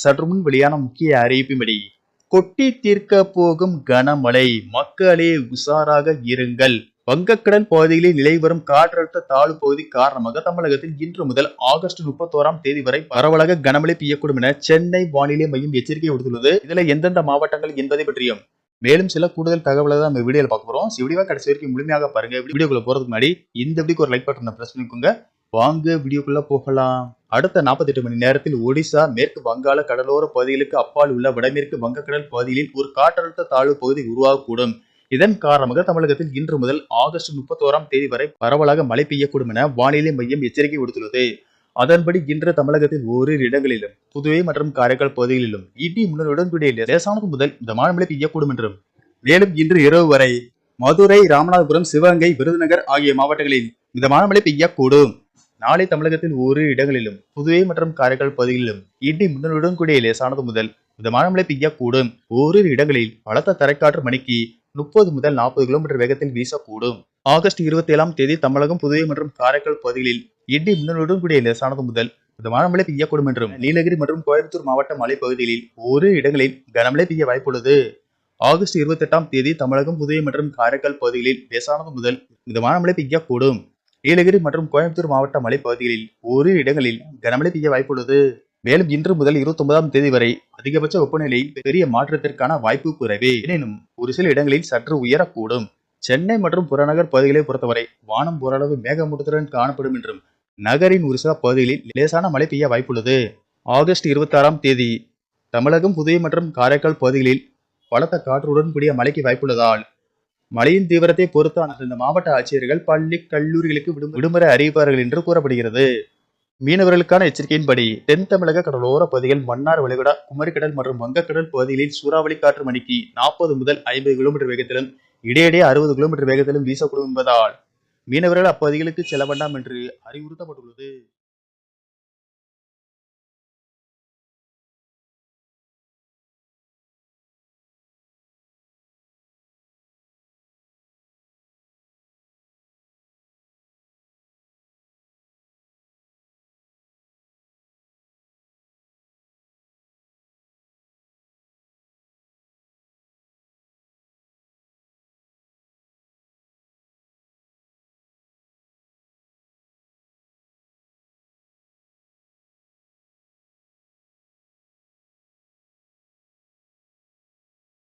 சற்றுமுன் வெளியான முக்கிய அறிவிப்பின்படி கொட்டி தீர்க்க போகும் கனமழை மக்களே உஷாராக இருங்கள். வங்கக்கடல் பகுதிகளில் நிலை வரும் காற்றழுத்த தாழ்வு பகுதி காரணமாக தமிழகத்தில் இன்று முதல் ஆகஸ்ட் முப்பத்தோராம் தேதி வரை பரவலாக கனமழை பெய்யக்கூடும் என சென்னை வானிலை மையம் எச்சரிக்கை விடுத்துள்ளது. இதுல எந்தெந்த மாவட்டங்கள் என்பதை பற்றியும் மேலும் சில கூடுதல் தகவலை தான் நம்ம வீடியோவில் பார்க்க போறோம். வீடியோவை கடைசி வரைக்கும் முழுமையாக பாருங்க. வீடியோக்குள்ள போறதுக்கு முன்னாடி இந்த வீடியோக்கு ஒரு லைக் பட்டன் பிரஸ் பண்ணிக்கோங்க. வாங்க வீடியோக்குள்ள போகலாம். அடுத்த 48 மணி நேரத்தில் ஒடிசா மேற்கு வங்காள கடலோர பகுதிகளுக்கு அப்பால் உள்ள வடமேற்கு வங்கக்கடல் பகுதிகளில் ஒரு காற்றழுத்த தாழ்வு பகுதி உருவாகக்கூடும். இதன் காரணமாக தமிழகத்தில் இன்று முதல் ஆகஸ்ட் முப்பத்தோராம் தேதி வரை பரவலாக மழை பெய்யக்கூடும் என வானிலை மையம் எச்சரிக்கை விடுத்துள்ளது. அதன்படி இன்று தமிழகத்தில் ஓரிரு இடங்களிலும் புதுவை மற்றும் காரைக்கால் பகுதிகளிலும் இடி முன்னருடன் கூடிய லேசானது முதல் இந்த மழை பெய்யக்கூடும் என்றும் மேலும் இன்று இரவு வரை மதுரை ராமநாதபுரம் சிவகங்கை விருதுநகர் ஆகிய மாவட்டங்களில் மிதமான மழை பெய்யக்கூடும். நாளை தமிழகத்தில் ஓரிரு இடங்களிலும் புதுவை மற்றும் காரைக்கால் பகுதிகளிலும் இடி மின்னலுடன் கூடிய லேசானது முதல் மிதமான மழை பெய்யக்கூடும். ஓரிரு இடங்களில் பலத்த தரைக்காற்று மணிக்கு முப்பது முதல் நாற்பது கிலோமீட்டர் வேகத்தில் வீசக்கூடும். ஆகஸ்ட் இருபத்தி ஏழாம் தேதி தமிழகம் புதுவை மற்றும் காரைக்கால் பகுதிகளில் இடி மின்னலுடன் கூடிய லேசானது முதல் மிதமான மழை பெய்யக்கூடும் என்றும் நீலகிரி மற்றும் கோயம்புத்தூர் மாவட்ட மலைப்பகுதிகளில் ஒரு இடங்களில் கனமழை பெய்ய வாய்ப்புள்ளது. ஆகஸ்ட் இருபத்தி எட்டாம் தேதி தமிழகம் புதுவை மற்றும் காரைக்கால் பகுதிகளில் லேசானது முதல் மிதமான மழை பெய்யக்கூடும். நீலகிரி மற்றும் கோயம்புத்தூர் மாவட்ட மலைப்பகுதிகளில் ஒரு இடங்களில் கனமழை பெய்ய வாய்ப்புள்ளது. மேலும் இன்று முதல் இருபத்தி ஒன்பதாம் தேதி வரை அதிகபட்ச வெப்பநிலையில் பெரிய மாற்றத்திற்கான வாய்ப்பு குறைவே. எனினும் ஒரு சில இடங்களில் சற்று உயரக்கூடும். சென்னை மற்றும் புறநகர் பகுதிகளை பொறுத்தவரை வானம் ஓரளவு மேகமூட்டத்துடன் காணப்படும் என்றும் நகரின் ஒரு சில பகுதிகளில் லேசான மழை பெய்ய வாய்ப்புள்ளது. ஆகஸ்ட் இருபத்தி ஆறாம் தேதி தமிழகம் புதுவை மற்றும் காரைக்கால் பகுதிகளில் பலத்த காற்றுடன் கூடிய மழைக்கு வாய்ப்புள்ளதால் மழையின் தீவிரத்தை பொறுத்து இந்த மாவட்ட ஆட்சியர்கள் பள்ளி கல்லூரிகளுக்கு விடும் விடுமுறை அறிவிப்பார்கள் என்று கூறப்படுகிறது. மீனவர்களுக்கான எச்சரிக்கையின்படி தென் தமிழக கடலோர பகுதிகள் மன்னார் வளைகுடா குமரிக்கடல் மற்றும் வங்கக்கடல் பகுதிகளில் சூறாவளி காற்று மணிக்கு நாற்பது முதல் ஐம்பது கிலோமீட்டர் வேகத்திலும் இடையிடையே அறுபது கிலோமீட்டர் வேகத்திலும் வீசக்கூடும் என்பதால் மீனவர்கள் அப்பகுதிகளுக்கு செல்ல வேண்டாம் என்று அறிவுறுத்தப்பட்டுள்ளது.